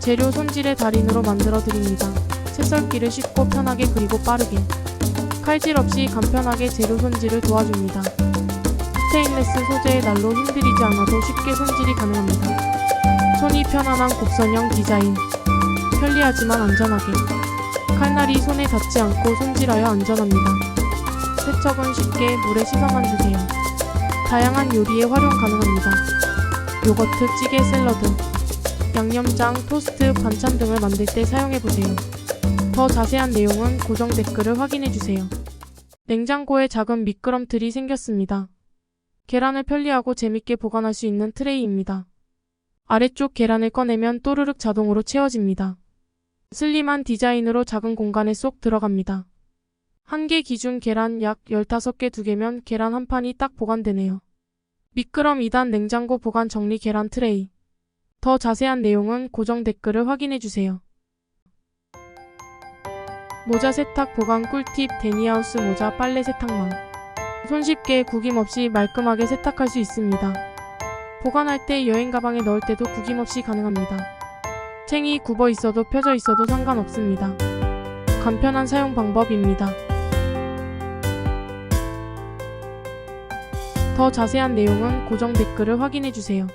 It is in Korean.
재료 손질의 달인으로 만들어 드립니다. 채썰기를 쉽고 편하게 그리고 빠르게 칼질 없이 간편하게 재료 손질을 도와줍니다. 스테인레스 소재의 날로 힘들이지 않아도 쉽게 손질이 가능합니다. 손이 편안한 곡선형 디자인 편리하지만 안전하게 칼날이 손에 닿지 않고 손질하여 안전합니다. 세척은 쉽게 물에 씻어만 주세요. 다양한 요리에 활용 가능합니다. 요거트, 찌개, 샐러드, 양념장, 토스트, 반찬 등을 만들 때 사용해보세요. 더 자세한 내용은 고정 댓글을 확인해주세요. 냉장고에 작은 미끄럼틀이 생겼습니다. 계란을 편리하고 재밌게 보관할 수 있는 트레이입니다. 아래쪽 계란을 꺼내면 또르륵 자동으로 채워집니다. 슬림한 디자인으로 작은 공간에 쏙 들어갑니다. 한 개 기준 계란 약 15개 두 개면 계란 한 판이 딱 보관되네요. 미끄럼 2단 냉장고 보관 정리 계란 트레이. 더 자세한 내용은 고정 댓글을 확인해주세요. 모자 세탁 보관 꿀팁 데니하우스 모자 빨래 세탁망. 손쉽게 구김없이 말끔하게 세탁할 수 있습니다. 보관할 때 여행 가방에 넣을 때도 구김없이 가능합니다. 챙이 굽어 있어도 펴져 있어도 상관없습니다. 간편한 사용 방법입니다. 더 자세한 내용은 고정 댓글을 확인해주세요.